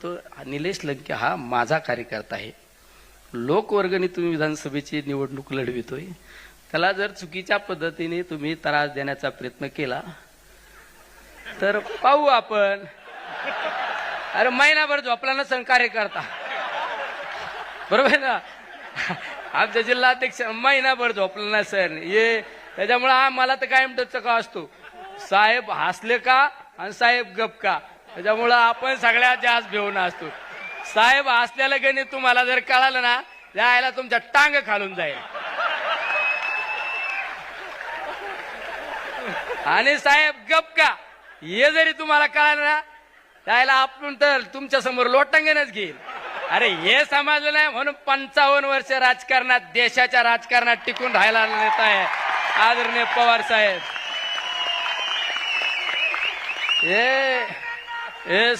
निलेश लंके हा माझा कार्यकर्ता आहे. लोकवर्गणी तुम्ही विधानसभेची निवडणूक लढवितोय. त्याला जर चुकीच्या पद्धतीने तुम्ही त्रास देण्याचा प्रयत्न केला तर पाहू आपण. अरे महिनाभर झोपला नसेल कार्यकर्ता. बरोबर आहे ना? आमच्या जिल्हाध्यक्ष महिनाभर झोपला सर ये त्याच्यामुळे आम्हाला तर कायम टचका असतो. साहेब हसले का? आणि साहेब गप का? त्याच्यामुळं आपण सगळ्यात जास्त भिवून असतो. साहेब असलेलं गणित तुम्हाला जर कळालं ना यायला तुमच्या टांग खालून जाईल. आणि साहेब गप का? हे जरी तुम्हाला कळालं ना त्याला आपण तर तुमच्यासमोर लोटांगणच घेईल. अरे हे समजलं नाही म्हणून पंचावन्न वर्ष राजकारणात देशाच्या राजकारणात टिकून राहायला नेता आहे आदरणीय पवार साहेब. हे हे